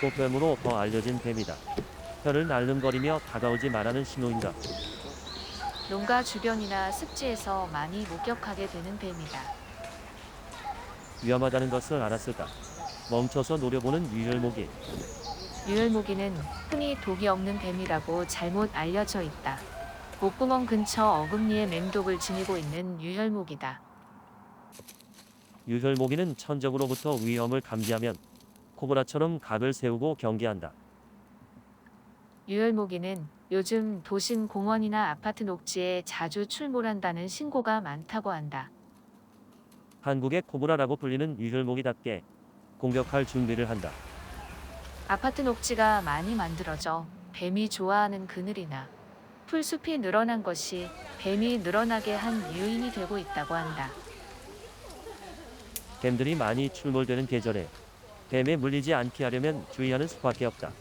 꽃뱀으로 더 알려진 뱀이다. 혀를 날름거리며 다가오지 말라는 신호인가. 농가 주변이나 습지에서 많이 목격하게 되는 뱀이다. 위험하다는 것을 알았을까. 멈춰서 노려보는 유혈모기. 유혈모기는 흔히 독이 없는 뱀이라고 잘못 알려져 있다. 목구멍 근처 어금니에 맹독을 지니고 있는 유혈모기다. 유혈모기는 천적으로부터 위험을 감지하면 코브라처럼 각을 세우고 경계한다. 유혈모기는 요즘 도심 공원이나 아파트 녹지에 자주 출몰한다는 신고가 많다고 한다. 한국의 코브라라고 불리는 유혈모기답게 공격할 준비를 한다. 아파트 녹지가 많이 만들어져 뱀이 좋아하는 그늘이나 풀숲이 늘어난 것이 뱀이 늘어나게 한 요인이 되고 있다고 한다. 뱀들이 많이 출몰되는 계절에 뱀에 물리지 않게 하려면 주의하는 수밖에 없다.